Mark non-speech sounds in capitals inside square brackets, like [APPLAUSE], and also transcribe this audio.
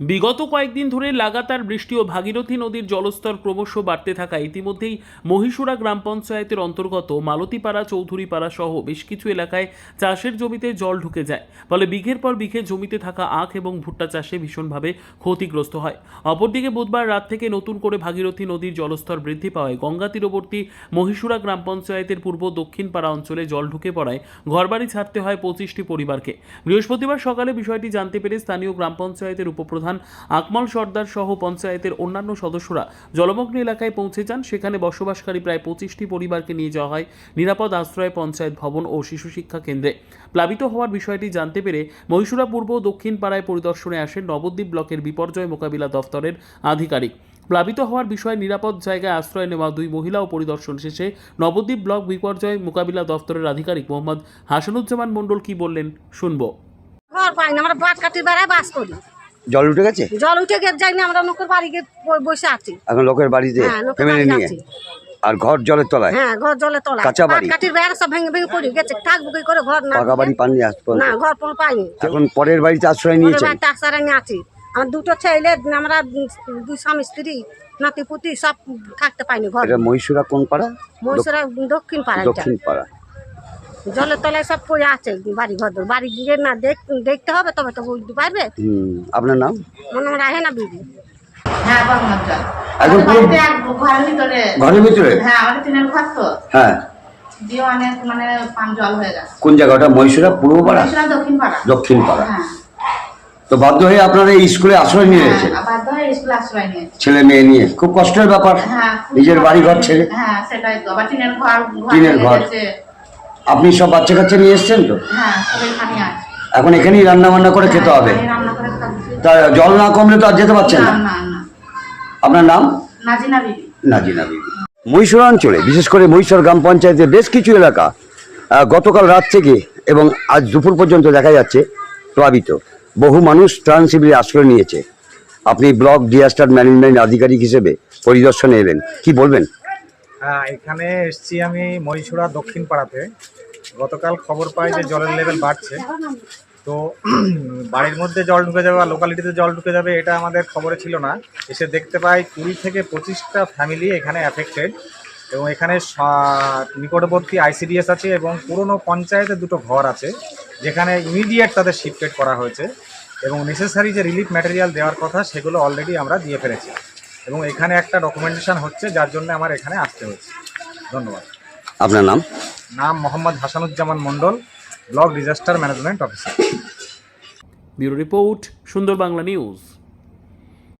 বিগত কয়েকদিন ধরে লাগাতার বৃষ্টি ও ভাগীরথী নদীর জলস্তর ক্রমশ বাড়তে থাকা ইতিমধ্যেই মহীশুরা গ্রাম পঞ্চায়েতের অন্তর্গত মালতীপাড়া, চৌধুরীপাড়া সহ বেশ কিছু এলাকায় চাষের জমিতে জল ঢুকে যায়। ফলে বিঘের পর বিঘে জমিতে থাকা আখ এবং ভুট্টা চাষে ভীষণভাবে ক্ষতিগ্রস্ত হয়। অপরদিকে বুধবার রাত থেকে নতুন করে ভাগীরথী নদীর জলস্তর বৃদ্ধি পাওয়ায় গঙ্গা তীরবর্তী মহীশুরা গ্রাম পঞ্চায়েতের পূর্ব দক্ষিণ পাড়া অঞ্চলে জল ঢুকে পড়ায় ঘরবাড়ি ছাড়তে হয় পঁচিশটি পরিবারকে। বৃহস্পতিবার সকালে বিষয়টি জানতে পেরে স্থানীয় গ্রাম পঞ্চায়েতের উপপ্রধান আকমল সর্দার সহ পঞ্চায়েতের অন্যান্য সদস্যরা জলমগ্ন এলাকায় পৌঁছে যান। সেখানে বসবাসকারী প্রায় পঁচিশটি পরিবারকে নিয়ে যাওয়া হয়। নিরাপদ আশ্রয় পঞ্চায়েত ভবন ও শিশু শিক্ষা কেন্দ্রে। প্লাবিত হওয়ার বিষয়টি জানতে পেরে মহীশুরা পূর্ব দক্ষিণ পাড়ায় পরিদর্শনে আসেন নবদ্বীপ ব্লকের বিপর্যয় মোকাবিলা দফতরের আধিকারিক। প্লাবিত হওয়ার বিষয়ে নিরাপদ জায়গায় আশ্রয় নেওয়া দুই মহিলা ও পরিদর্শন শেষে নবদ্বীপ ব্লক বিপর্যয় মোকাবিলা দফতরের আধিকারিক মোহাম্মদ হাসানুজ্জামান মণ্ডল কি বললেন শুনব। আমরা বাস করি। জল উঠে গেছে? জল উঠে গেছে যাই না আমরা লোকের বাড়ি বসে আছি। এখন লোকের বাড়িতে হ্যাঁ, ফ্যামিলি নিয়ে? আর ঘর জলের তলায়? হ্যাঁ ঘর জলে তোলা কাঁচা বাড়ি? কাটির বেড়া সব ভেঙে ভেঙে পড়ে গেছে থাকব কি করে ঘর না? পাকা বাড়ি পাননি না ঘর কোনো পাইনি। এখন পরের বাড়িতে আশ্রয় নিয়েছেন? বাড়িতে আসার নিয়ে আছি। আমার দুটো ছেলে আমরা দুই স্বামী স্ত্রী নাতি পুতি সব থাকতে পাইনি ঘর। এটা মহীশুরা কোন পাড়া? মহিষরা দক্ষিণ পাড়া। দক্ষিণ পাড়া। জলের তলায় সব পড়ে আছে বাড়ি ঘর বাড়ি গিয়ে না দেখতে হবে তবে তো বুঝতে পারবে। আপনার নাম? মনে হয় রাহে না বিবি হ্যাঁ এখন ঘরের ভিতরে। ঘরের ভিতরে? হ্যাঁ আমাদের টিনের ঘর তো। হ্যাঁ। দিয়ে অনেক মানে পান জল হয়ে গেছে। কোন জায়গা ওটা মহীশুরা পূর্ব পাড়া? দক্ষিণ পাড়া দক্ষিণ পাড়া হ্যাঁ। তো বাধ্য হয়ে আপনারা এই স্কুলে আশ্রয় নিয়ে হ্যাঁ, বাধ্য হয়ে স্কুল আশ্রয় নিয়েছে ছেলে মেয়ে নিয়ে? খুব কষ্টের ব্যাপার। হ্যাঁ নিজের বাড়ি ঘর ছেড়ে। হ্যাঁ সেটাই তো। আবার টিনের ঘর আপনি সব বাচ্চা কাচ্চা নিয়ে এসেছেন তো? হ্যাঁ এখানে এখানেই রান্না বান্না করে খেতে হবে। তা জল না কমলে তো আর যেতে পারছেন না। আপনার নাম? নাজিনা বিবি। নাজিনা মহীশূর অঞ্চলে বিশেষ করে মহীশূর গ্রাম পঞ্চায়েতের বেশ কিছু এলাকা গতকাল রাত থেকে এবং আজ দুপুর পর্যন্ত দেখা যাচ্ছে প্লাবিত। বহু মানুষ ত্রাণ শিবিরে আশ্রয় নিয়েছে। আপনি ব্লক ডিজাস্টার ম্যানেজমেন্ট আধিকারিক হিসেবে পরিদর্শনে এলেন। কি বলবেন? হ্যাঁ এখানে এসছি আমি মহীশুরা দক্ষিণ পাড়াতে। গতকাল খবর পাই যে জলের লেভেল বাড়ছে। তো [CLEARS THROAT] বাড়ির মধ্যে জল ঢুকে যাবে বা লোকালিটিতে জল ঢুকে যাবে, এটা আমাদের খবরে ছিল না। এসে দেখতে পাই কুড়ি থেকে পঁচিশটা ফ্যামিলি এখানে অ্যাফেক্টেড এবং এখানে নিকটবর্তী আইসিডিএস আছে এবং পুরনো পঞ্চায়েতে দুটো ঘর আছে, যেখানে ইমিডিয়েট তাদের শিফটেড করা হয়েছে এবং নেসেসারি যে রিলিফ ম্যাটেরিয়াল দেওয়ার কথা, সেগুলো অলরেডি আমরা দিয়ে ফেলেছি। এবং এখানে একটা ডকুমেন্টেশন হচ্ছে যার জন্য আমার এখানে আসতে হয়েছে। ধন্যবাদ। আপনার নাম? নাম Mohammad Hasanuzzaman Mondal block disaster management officer bureau report Sundar Bangla news.